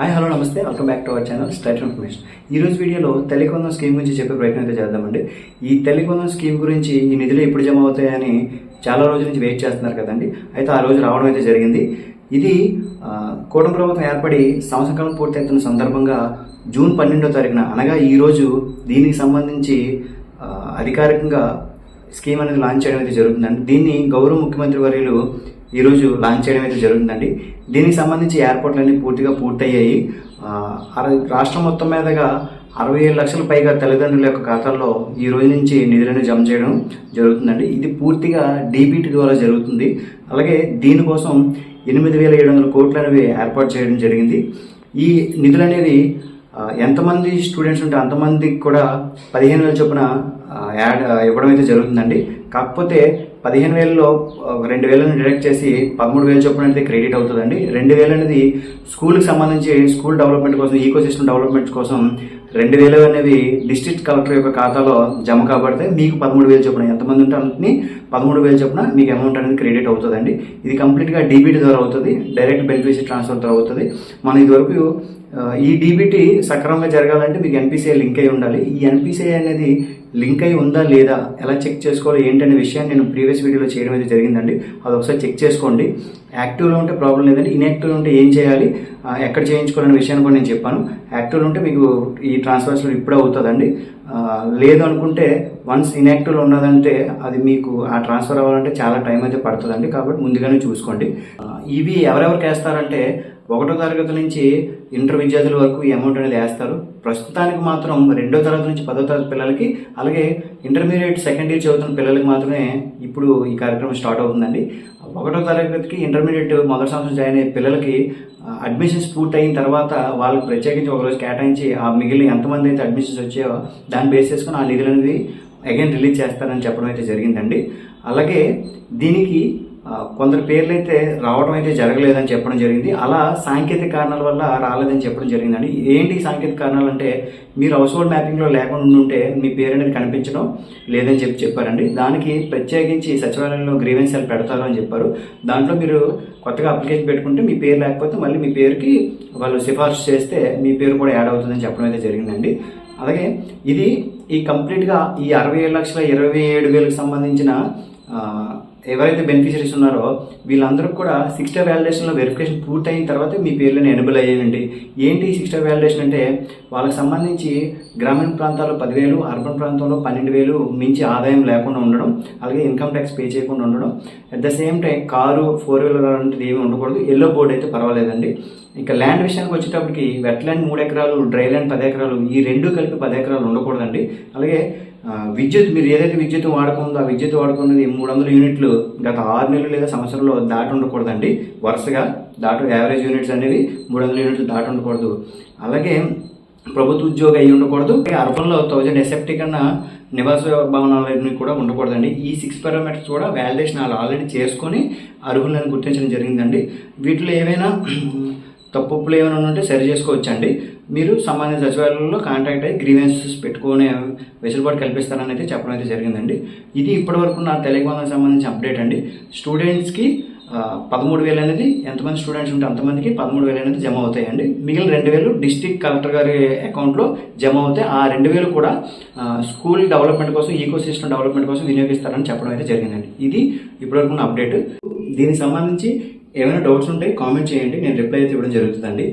Hi hello నమస్తే. Welcome back to our channel state information ఈ రోజు వీడియోలో తెలికొందం స్కీమ్ గురించి చెప్పే ప్రయత్నం అయితే చేద్దామండి. ఈ తెలికొందం స్కీమ్ గురించి ఈ నిధులు ఎప్పుడు జమ అవుతాయని చాలా రోజుల నుంచి వెయిట్ చేస్తున్నారు కదండి. అయితే ఆ రోజు రావడం అయితే జరిగింది. ఇది కూటమి ప్రభుత్వం ఏర్పడి సంవత్సర కాలం పూర్తవుతున్న సందర్భంగా జూన్ పన్నెండో తారీఖున అనగా ఈ రోజు దీనికి సంబంధించి అధికారికంగా స్కీమ్ అనేది లాంచ్ చేయడం అయితే జరుగుతుందండి. దీన్ని గౌరవ ముఖ్యమంత్రి వర్యులు ఈరోజు లాంచ్ చేయడం అయితే జరుగుతుందండి. దీనికి సంబంధించి ఎయిర్పోర్ట్లన్నీ పూర్తిగా పూర్తయ్యాయి. ఆ, రాష్ట్రం మొత్తం మీదుగా అరవై ఏడు లక్షల పైగా తల్లిదండ్రుల యొక్క ఖాతాల్లో ఈ రోజు నుంచి నిధులను జమ చేయడం జరుగుతుందండి. ఇది పూర్తిగా డీబీటీ ద్వారా జరుగుతుంది. అలాగే దీనికోసం ఎనిమిది వేల ఏడు వందల కోట్లు అనేవి ఏర్పాటు చేయడం జరిగింది. ఈ నిధులు అనేవి ఎంతమంది స్టూడెంట్స్ ఉంటే అంతమందికి కూడా పదిహేను వేల చొప్పున యాడ్ ఇవ్వడం అయితే జరుగుతుందండి. కాకపోతే పదిహేను వేలలో రెండు వేలను డిడక్ట్ చేసి పదమూడు వేల చొప్పున అయితే క్రెడిట్ అవుతుందండి. రెండు వేలు అనేది స్కూల్కి సంబంధించి స్కూల్ డెవలప్మెంట్ కోసం ఈకో సిస్టమ్ డెవలప్మెంట్ కోసం రెండు వేలు అనేవి డిస్ట్రిక్ట్ కలెక్టర్ యొక్క ఖాతాలో జమ కాబడితే మీకు పదమూడు వేలు చొప్పున ఎంతమంది ఉంటే పదమూడు వేలు చొప్పున మీకు అమౌంట్ అనేది క్రెడిట్ అవుతుందండి. ఇది కంప్లీట్గా డీబీటీ ద్వారా అవుతుంది డైరెక్ట్ బెనిఫిషియరీ ట్రాన్స్ఫర్ ద్వారా అవుతుంది. మనం ఇదివరకు ఈ డీబీటీ సక్రమంగా జరగాలంటే మీకు ఎన్పిసిఐ లింక్ అయి ఉండాలి. ఈ ఎన్పిసిఐ అనేది లింక్ అయి ఉందా లేదా ఎలా చెక్ చేసుకోవాలి ఏంటనే విషయాన్ని నేను ప్రీవియస్ వీడియోలో చేయడం అయితే జరిగిందండి. అది ఒకసారి చెక్ చేసుకోండి. యాక్టివ్లో ఉంటే ప్రాబ్లం లేదండి. ఇన్యాక్టివ్లో ఉంటే ఏం చేయాలి ఎక్కడ చేయించుకోవాలనే విషయాన్ని కూడా నేను చెప్పాను. యాక్టివ్లో ఉంటే మీకు ఈ ట్రాన్స్ఫర్స్లో ఇప్పుడే అవుతుందండి. లేదు అనుకుంటే వన్స్ ఇన్యాక్టివ్లో ఉన్నదంటే అది మీకు ఆ ట్రాన్స్ఫర్ అవ్వాలంటే చాలా టైం అయితే పడుతుందండి. కాబట్టి ముందుగానే చూసుకోండి. ఇవి ఎవరెవరికి వేస్తారంటే ఒకటో తరగతి నుంచి ఇంటర్ విద్యార్థుల వరకు ఈ అమౌంట్ అనేది వేస్తారు. ప్రస్తుతానికి మాత్రం రెండో తరగతి నుంచి పదో తరగతి పిల్లలకి అలాగే ఇంటర్మీడియట్ సెకండ్ ఇయర్ చదువుతున్న పిల్లలకి మాత్రమే ఇప్పుడు ఈ కార్యక్రమం స్టార్ట్ అవుతుందండి. ఒకటో తరగతికి ఇంటర్మీడియట్ మొదటి సంవత్సరం జాయిన్ అయ్యే పిల్లలకి అడ్మిషన్స్ పూర్తి అయిన తర్వాత వాళ్ళకి ప్రత్యేకించి ఒకరోజు కేటాయించి ఆ మిగిలిన ఎంతమంది అయితే అడ్మిషన్స్ వచ్చాయో దాన్ని బేస్ చేసుకుని ఆ నిధులు అనేది అగైన్ రిలీజ్ చేస్తారని చెప్పడం అయితే జరిగిందండి. అలాగే దీనికి కొందరు పేర్లు అయితే రావడం అయితే జరగలేదని చెప్పడం జరిగింది. అలా సాంకేతిక కారణాల వల్ల రాలేదని చెప్పడం జరిగిందండి. ఏంటి సాంకేతిక కారణాలు అంటే మీరు హౌస్ హోల్డ్ మ్యాపింగ్లో లేకుండా ఉంటే మీ పేరు అనేది కనిపించడం లేదని చెప్పి చెప్పారండి. దానికి ప్రత్యేకించి సచివాలయంలో గ్రీవెన్స్ సెల్ పెడతారు అని చెప్పారు. దాంట్లో మీరు కొత్తగా అప్లికేషన్ పెట్టుకుంటే మీ పేరు లేకపోతే మళ్ళీ మీ పేరుకి వాళ్ళు సిఫార్సు చేస్తే మీ పేరు కూడా యాడ్ అవుతుందని చెప్పడం అయితే జరిగిందండి. అలాగే ఇది ఈ కంప్లీట్గా ఈ అరవై ఏడు లక్షల ఇరవై ఏడు వేలకు సంబంధించిన ఎవరైతే బెనిఫిషరీస్ ఉన్నారో వీళ్ళందరూ కూడా సిక్స్ స్టార్ వ్యాలిడేషన్లో వెరిఫికేషన్ పూర్తయిన తర్వాత మీ పేర్లను ఎనబుల్ అయ్యాయండి. ఏంటి సిక్స్ స్టార్ వ్యాలిడేషన్ అంటే వాళ్ళకి సంబంధించి గ్రామీణ ప్రాంతాల్లో పదివేలు అర్బన్ ప్రాంతంలో పన్నెండు వేలు మించి ఆదాయం లేకుండా ఉండడం అలాగే ఇన్కమ్ ట్యాక్స్ పే చేయకుండా ఉండడం at the same time car four wheeler అలాంటిది ఏమి ఉండకూడదు ఎల్లో బోర్డు అయితే పర్వాలేదండి. ఇంకా ల్యాండ్ విషయానికి వచ్చేటప్పటికి వెట్ ల్యాండ్ మూడు ఎకరాలు డ్రై ల్యాండ్ పది ఎకరాలు ఈ రెండు కలిపి పది ఎకరాలు ఉండకూడదండి. అలాగే విద్యుత్ మీరు ఏదైతే విద్యుత్ వాడుకుందో ఆ విద్యుత్ వాడుకున్నది మూడు వందల యూనిట్లు గత ఆరు నెలలు లేదా సంవత్సరంలో దాటి ఉండకూడదండి. వరుసగా దాటు యావరేజ్ యూనిట్స్ అనేవి మూడు వందల యూనిట్లు దాటి ఉండకూడదు. అలాగే ప్రభుత్వ ఉద్యోగి అయి ఉండకూడదు. అర్బన్లో థౌజండ్ ఎస్ఎఫ్టీ కన్నా నివాస భవనాలన్నీ కూడా ఉండకూడదండి. ఈ సిక్స్ పారామీటర్స్ కూడా వ్యాలిడేషన్ వాళ్ళు ఆల్రెడీ చేసుకొని అర్హులను గుర్తించడం జరిగిందండి. వీటిలో ఏవైనా తప్పులు ఏమైనా ఉంటే సరి చేసుకోవచ్చండి. మీరు సంబంధిత సచివాలయంలో కాంటాక్ట్ అయ్యి గ్రీవెన్సెస్ పెట్టుకునే వెసులుబాటు కల్పిస్తారని అయితే చెప్పడం అయితే జరిగిందండి. ఇది ఇప్పటివరకు నా తెలంగాణకు సంబంధించిన అప్డేట్ అండి. స్టూడెంట్స్కి పదమూడు వేలు అనేది ఎంతమంది స్టూడెంట్స్ ఉంటే అంతమందికి పదమూడు వేలు అనేది జమ అవుతాయండి. మిగిలిన రెండు వేలు డిస్టిక్ కలెక్టర్ గారి అకౌంట్లో జమ అవుతాయి. ఆ రెండు వేలు కూడా స్కూల్ డెవలప్మెంట్ కోసం ఈకో సిస్టమ్ డెవలప్మెంట్ కోసం వినియోగిస్తారని చెప్పడం అయితే జరిగిందండి. ఇది ఇప్పటివరకు నా అప్డేట్ దీనికి సంబంధించి ఏమైనా డౌట్స్ ఉంటే కామెంట్ చేయండి నేను రిప్లై అయితే ఇవ్వడం జరుగుతుందండి.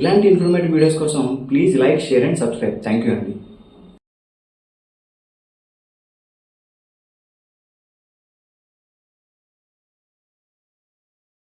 ఇలాంటి ఇన్ఫర్మేటివ్ వీడియోస్ కోసం please like share and subscribe thank you అండి.